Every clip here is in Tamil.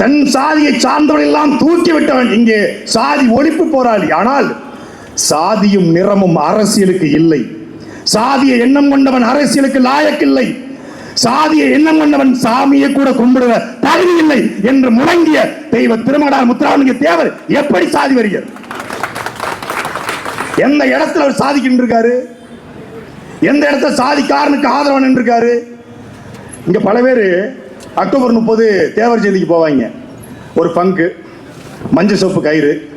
தன் சாதியை சார்ந்தவன் எல்லாம் தூக்கி விட்டவன் இங்கே சாதி ஒழிப்பு போராளி. ஆனால் சாதியும் நிறமும் அரசியலுக்கு இல்லை. சாதிய எண்ணம் கொண்டவன் அரசியலுக்கு லாயக்கில்லை. சாதிய எண்ணம் கொண்டவன் சாமியை கூட கும்பிடுவ தகுதி இல்லை என்று முழங்கிய தெய்வ திருமடார் முத்துராமலிங்க தேவர் எப்படி சாதி வருகிறார் எந்த இடத்துல அவர் சாதிக்கிட்டு இருக்காரு எந்த இடத்துல சாதிக்காரனுக்கு ஆதரவன் இருக்காரு இங்க பல பேர் அக்டோபர் முப்பது தேவர் ஜெயந்திக்கு போவாங்க. ஒரு பங்கு மஞ்சள் சோப்பு கயிறு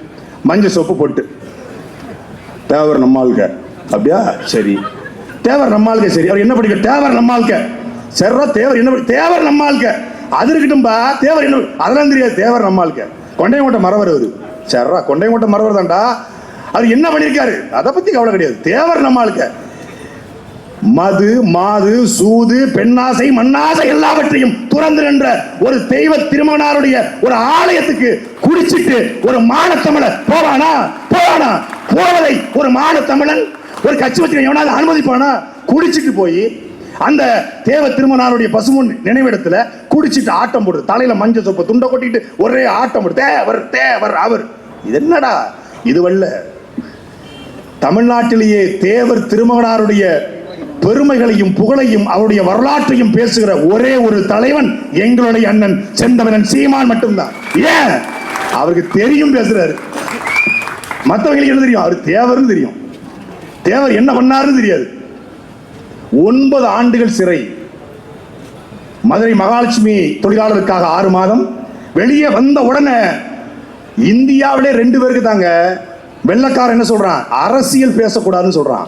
மஞ்சள் சோப்பு பொட்டு. தேவர் நம்மாளுக்க அப்படியா? சரி. தேவர் நம்மாளுக்க சரி. அவர் என்ன படிக்க? தேவர் நம்மாளுக்க சரிடா தேவர் என்ன படி- தேவர் நம்மாளுக்க அது இருக்கட்டும்பா. தேவர் என்ன அதெல்லாம் தெரியாது. தேவர் நம்மாளுக்க கொண்டையங்கோட்டை மரவர் அவரு. சரிடா கொண்டையங்கோட்டை மரவர் தான்டா. அவர் என்ன பண்ணியிருக்காரு அதை பற்றி கவலை கிடையாது. தேவர் நம்மாளுக்க மது மாது சூது பெண்ணாசை மண்ணாசை எல்லாவற்றையும் துறந்து நின்ற ஒரு தெய்வ திருமணாருடைய ஒரு ஆலயத்துக்கு குடிச்சிட்டு ஒரு மானத்தமிழ போவானா? போவானா? போவதை ஒரு மானத்தமிழன் ஒரு கட்சி வச்சு எவனாவது அனுமதிப்பானா? குடிச்சிட்டு போய் அந்த தேவ திருமணாருடைய பசுமன் நினைவிடத்துல குடிச்சிட்டு ஆட்டம் போடுது. தலையில மஞ்சள் சொப்ப துண்டை கொட்டிட்டு ஒரே ஆட்டம் போடு தேவர் தேவர் அவர். இது என்னடா? இதுவல்ல தமிழ்நாட்டிலேயே தேவர் திருமகனாருடைய பெருமைகளையும் புகழையும் அவருடைய வரலாற்றையும் பேசுகிற ஒரே ஒரு தலைவன் எங்களுடைய அண்ணன் செந்தவனன் சீமான் மட்டும்தான். ஏன்? அவருக்கு தெரியும் பேசுறாரு. மற்றவங்களுக்கு என்ன தெரியும்? அவர் தேவர்னு தெரியும். தேவர் என்ன பண்ணாருன்னு தெரியாது. ஒன்பது ஆண்டுகள் சிறை. மதுரை மகாலட்சுமி தொழிலாளருக்காக ஆறு மாதம். வெளியே வந்த உடனே இந்தியாவிலே ரெண்டு பேருக்கு தாங்க வெள்ளக்காரன் என்ன சொல்றான்? அரசியல் பேசக்கூடாதுன்னு சொல்றான்.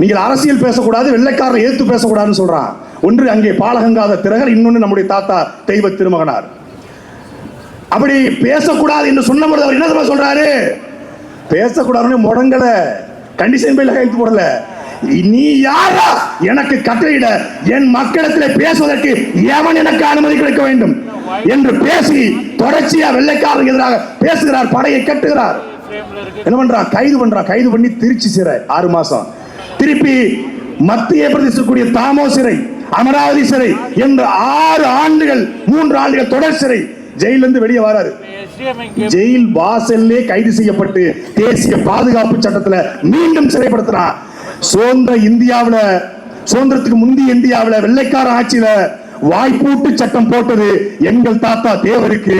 நீங்கள் அரசியல் பேசக்கூடாது வெள்ளைக்காரரை ஏத்து பேசக்கூடாதுன்னு சொல்றான் ஒன்று அங்கே பாலகங்காத திரகர் இன்னொன்று நம்முடைய தாத்தா தெய்வ திருமகனார். அப்படி பேசக்கூடாது என்று சொன்ன பொழுது அவர் என்ன சொல்றாரு? பேசக்கூடாதுன்னு முடங்கல. கண்டிஷன் பையில கையெழுத்து போடல. நீ யாரா? எனக்கு கட்டளையிட. என் மக்களிடத்தில் பேசுவதற்கு எவன் எனக்கு அனுமதி கிடைக்க வேண்டும்? என்று பேசி தொடர்ச்சியா வெள்ளைக்காரருக்கு எதிராக பேசுகிறார் படையை கட்டுகிறார். என்ன பண்றான் கைது பண்றான் கைது பண்ணி திருச்சி சிறை ஆறு மாசம். திருப்பி மத்திய பிரதேசக்கூடிய தாமோ சிறை அமராவதி சிறை என்று ஆறு ஆண்டுகள் மூன்று ஆண்டுகள் தொடர் சிறை ஜெயில இருந்து வெளியே வராரு. ஜெயில் வாசல்லே கைது செய்யப்பட்டு தேசிய பாதுகாப்பு சட்டத்துல மீண்டும் சிறைப்படுத்தினான் சுதந்திர இந்தியாவுல சுதந்திரத்துக்கு முந்தைய இந்தியாவுல வெள்ளைக்கார ஆட்சியில வாய்ப்பூட்டு சட்டம் போட்டது எங்கள் தாத்தா தேவருக்கு.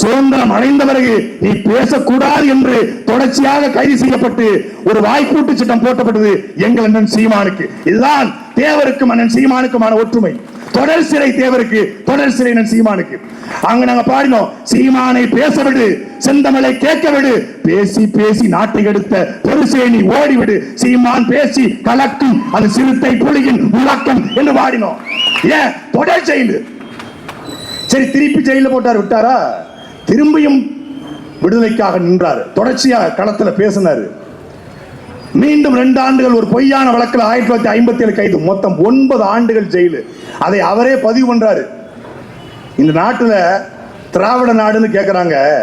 சுதந்திரம் அடைந்த பிறகு நீ பேசக்கூடாது என்று தொடர்ச்சியாக கைது செய்யப்பட்டு ஒரு வாய்ப்பூட்டு சட்டம் போட்டப்பட்டது எங்கள் அண்ணன் சீமானுக்கு. இதுதான் தேவருக்கும் அண்ணன் சீமானுக்குமான ஒற்றுமை. தொடர் சிறை தேவருக்கு தொடர் சிறை அண்ணன் சீமானுக்கு. அங்க நாங்க பாடினோம் சீமானை பேச விடு செந்தமலை கேட்க விடு பேசி பேசி நாட்டை எடுத்த பெருசேனி ஓடிவிடு சீமான் பேசி கலக்கும் அது சிறுத்தை புலியின் உலக்கம் என்று பாடினோம். ஏன்? தொடர் ஜெயிலு. சரி திருப்பி ஜெயில போட்டார் விட்டாரா? திரும்பியும் விடுதலைக்காக நின்றார். தொடர்ச்சியாக களத்தில் பேசினார். மீண்டும் ரெண்டு ஆண்டுகள் ஒரு பொய்யான வழக்கில் ஆயிரத்தி தொள்ளாயிரத்தி ஐம்பத்தி ஏழு கைது மொத்தம் ஒன்பது ஆண்டுகள் ஜெயிலு. அதை அவரே பதிவு பண்றாரு. இந்த நாட்டில் திராவிட நாடுன்னு கேட்குறாங்க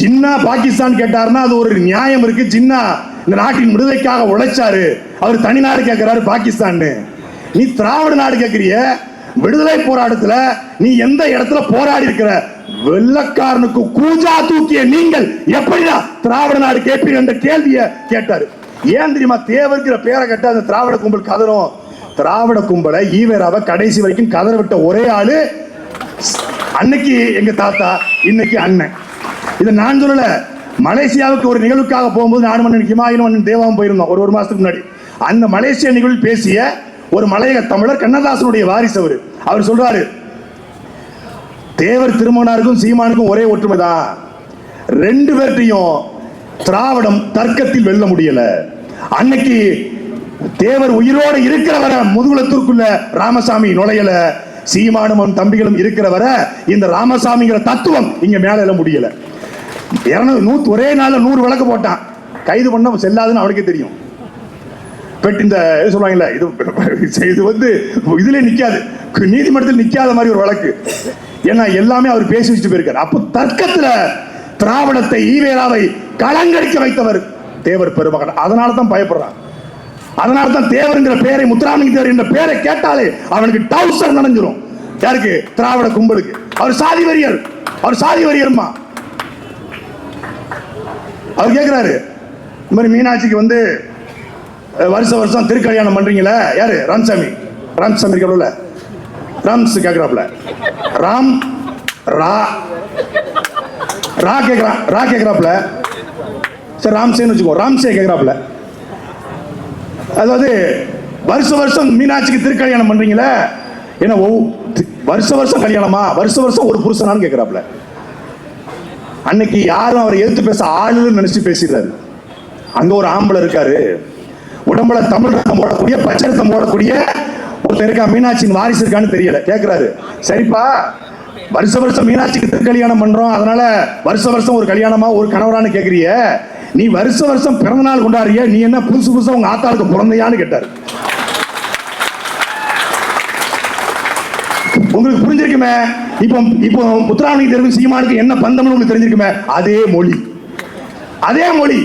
ஜின்னா பாகிஸ்தான் கேட்டாருன்னா அது ஒரு நியாயம் இருக்கு. ஜின்னா இந்த நாட்டின் விடுதலைக்காக உழைச்சாரு. அவர் தனிநாடு கேட்கிறாரு பாகிஸ்தான்னு. நீ திராவிட நாடு கேட்கிறிய விடுதலை போராட்டத்துல நீ எந்த இடத்துல போராடி இருக்கிற? வெள்ளக்காரனுக்கு கூஜா தூக்கிய நீங்கள் எப்படிதான் திராவிட நாடு கேட்பீங்க என்ற கேள்வியை கேட்டாரு. ஏன் தெரியுமா? தேவர்கிற பேரை கேட்ட அந்த திராவிட கும்பல் கதறும். திராவிட கும்பலை ஈவேராவை கடைசி வரைக்கும் கதற விட்ட ஒரே ஆளு அன்னைக்கு எங்க தாத்தா இன்னைக்கு அண்ணன். இதை நான் சொல்லல. மலேசியாவுக்கு ஒரு நிகழ்வுக்காக போகும்போது நானும் மன்னன் ஹிமாயின் மன்னன் தேவாவும் போயிருந்தோம் ஒரு ஒரு மாசத்துக்கு முன்னாடி. அந்த மலேசிய நிகழ்வில் பேசிய ஒரு மலையக தமிழர் கண்ணதாசனுடைய வாரிசு அவர். அவர் சொல்றாரு தேவர் திருமணாருக்கும் சீமானுக்கும் ஒரே ஒற்றுமை தான் ரெண்டு பேர்ட்டையும் திராவிடம் தர்க்கத்தில் வெல்ல முடியல. அன்னைக்கு தேவர் உயிரோடு இருக்கிற வரை முதுகுலத்திற்குள்ள ராமசாமி நுழையல சீமானும் அவன் தம்பிகளும் இருக்கிற வரை இந்த ராமசாமிங்கிற தத்துவம் இங்க மேல எழ முடியல. இரநூறு நூத்து ஒரே நாள்ல நூறு விளக்கு போட்டான். கைது பண்ண செல்லாதுன்னு அவனுக்கே தெரியும். பட் இந்த சொல்லுவாங்கல்ல இது இது வந்து இதுல நிக்காது. நீதிமன்றத்தில் நிக்காத மாதிரி ஒரு வழக்கு. ஏன்னா எல்லாமே அவர் பேசி வச்சுட்டு போயிருக்காரு. அப்போ தர்க்கத்துல திராவிடத்தை ஈவேராவை களங்கடிக்க வைத்தவர் தேவர் பெருமகன். அதனால தான் பயப்படுறான். அதனால தான் தேவருங்கிற பேரை முத்துராமலிங்க தேவர் என்ற பேரை கேட்டாலே அவனுக்கு டவுசர் நனைஞ்சிரும். யாருக்கு? திராவிட கும்பலுக்கு. அவர் சாதி வரியர் அவர் சாதி வரியர்மா அவர் கேட்கிறாரு இந்த மாதிரி மீனாட்சிக்கு வந்து வருஷம் வருஷ வருஷம் திருக்கல்யாணம் பண்றீங்களே? யாரு? ராமசாமி. ராம்சாமி இருக்கல ராம்ஸ் கேக்குறாப்ல. ராம் ரா. ரா கேக்குறான் ரா கேக்குறாப்ல. சரி ராம்சேன்னு வச்சுக்கோ. ராம்சே கேக்குறாப்ல. அதாவது வருஷ வருஷம் மீனாட்சிக்கு திருக்கல்யாணம் பண்றீங்களே? ஏன்னா ஓ தி- வருஷ வருஷம் கல்யாணமா? வருஷ வருஷம் ஒரு புருஷனான்னு கேக்குறாப்ல. அன்னைக்கு யாரும் அவரை எதிர்த்து பேச ஆளுன்னு நினைச்சு பேசிடுறாரு. அங்க ஒரு ஆம்பளை இருக்காரு. உடம்புல தமிழ் ரத்தம் போடக்கூடிய பச்சை ரத்தம் போடக்கூடிய ஒருத்தர் இருக்கா மீனாட்சியின் வாரிசு இருக்கான்னு தெரியல. கேட்கிறாரு சரிப்பா வருஷ வருஷம் மீனாட்சிக்கு திருக்கல்யாணம் பண்றோம் அதனால வருஷ வருஷம் ஒரு கல்யாணமா ஒரு கணவரான்னு கேட்கறிய நீ வருஷ வருஷம் பிறந்த நாள் கொண்டாடுறிய நீ என்ன புதுசு புதுசா உங்க ஆத்தாளுக்கு பிறந்தையான்னு கேட்டார். உங்களுக்கு புரிஞ்சிருக்குமே? இப்போ இப்போ முத்துராமலிங்க தெரிவு சீமானுக்கு என்ன பந்தம்னு உங்களுக்கு தெரிஞ்சிருக்குமே? அதே மொழி. அதே மொழி.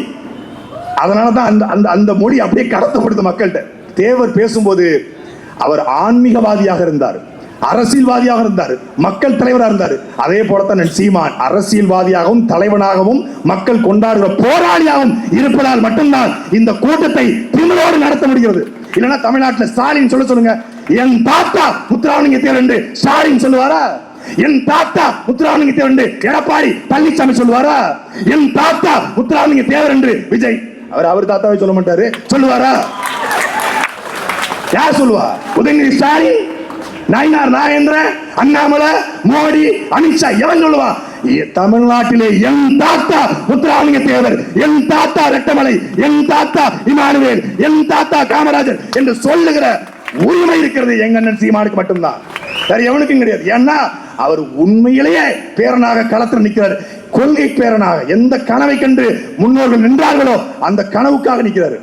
அதனால தான் அந்த அந்த அந்த மொழி அப்படியே கடத்தப்படுது மக்கள்கிட்ட. தேவர் பேசும்போது அவர் ஆன்மீகவாதியாக இருந்தார். அரசியல்வாதியாக இருந்தார். மக்கள் தலைவராக இருந்தார். அதே போலத்தான் சீமான் அரசியல்வாதியாகவும் தலைவனாகவும் மக்கள் கொண்டாடுகிற போராளியாகவும் இருப்பதால் மட்டும்தான் இந்த கூட்டத்தை திமிரோடு நடத்த முடிகிறது. இல்லைன்னா தமிழ்நாட்டில் ஸ்டாலின் சொல்ல சொல்லுங்க என் தாத்தா முத்துராமலிங்க தேவர் என்று ஸ்டாலின் சொல்லுவாரா? என் தாத்தா முத்துராமலிங்க தேவர் என்று எடப்பாடி பழனிசாமி சொல்லுவாரா? என் தாத்தா முத்துராமலிங்க தேவர் என்று விஜய் அவர் அவர் தாத்தாவை சொல்ல மாட்டாரு. சொல்லுவாரா? யார் சொல்லுவா? உதயநிதி ஸ்டாலின் நயினார் நாகேந்திரன் அண்ணாமலை மோடி அமித்ஷா எவன் சொல்லுவான் தமிழ்நாட்டிலே என் தாத்தா முத்துராமலிங்க தேவர் என் தாத்தா ரெட்டமலை என் தாத்தா இமானுவேல் என் தாத்தா காமராஜர் என்று சொல்லுகிற உரிமை இருக்கிறது எங்க அண்ணன் சீமானுக்கு மட்டும்தான். வேற எவனுக்கும் கிடையாது. ஏன்னா அவர் உண்மையிலேயே பேரனாக களத்தில் நிற்கிறார். கொள்கை பேரனாக. எந்த கனவை கண்டு முன்னோர்கள் நின்றார்களோ அந்த கனவுக்காக நிற்கிறார்.